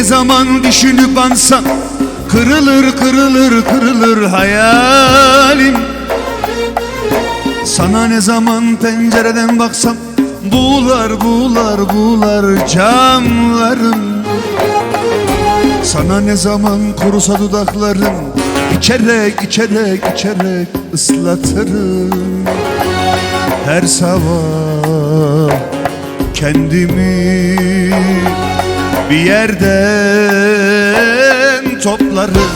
ne zaman düşünüp ansam Kırılır kırılır kırılır hayalim. Sana ne zaman pencereden baksam Buğular buğular buğular camlarım. Sana ne zaman kurusa dudaklarım İçerek içerek içerek ıslatırım. Her sabah kendimi bir yerden toplarım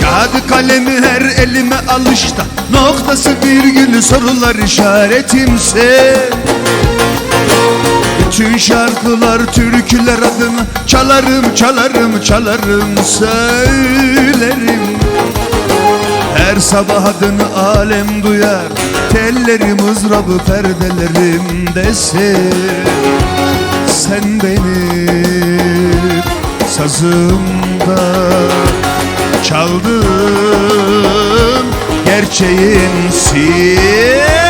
Kağıdı kalemi her elime alışta Noktası virgülü sorular işaretimse Bütün şarkılar, türküler adına Çalarım, çalarım, çalarım, söylerim. Her sabah adını alem duyar Tellerim, ızrabı, perdelerimdesin Sen benim sazımda çaldın gerçeğimsin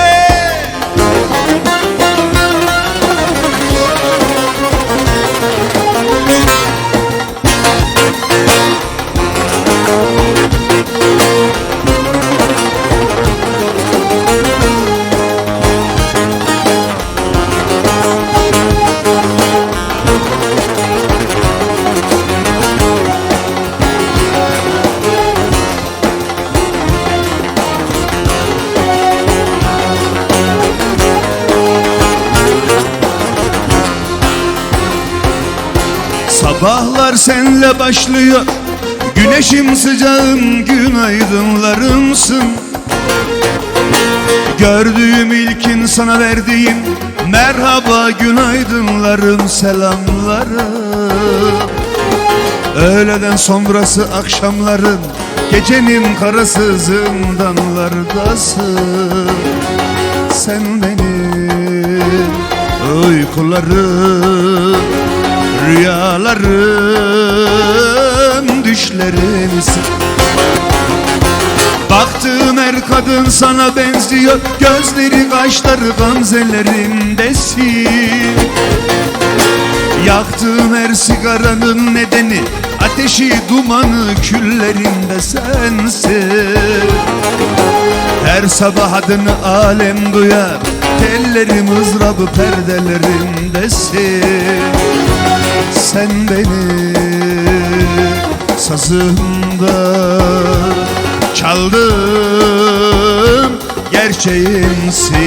Sabahlar senle başlıyor. Güneşim sıcağım günaydınlarımsın Gördüğüm ilkin sana verdiğim Merhaba günaydınlarım selamlarım Öğleden sonrası akşamların Gecenin karası zindanlardasın. Sen benim uykularım Rüyalarım düşlerimsin Baktığım her kadın sana benziyor Gözleri kaşları gamzelerindesin Yaktığım her sigaranın nedeni Ateşi dumanı küllerinde sensin. Her sabah adını alem duyar Tellerim ızrabı perdelerimdesin Sen benim sazımda çaldın gerçeğimsin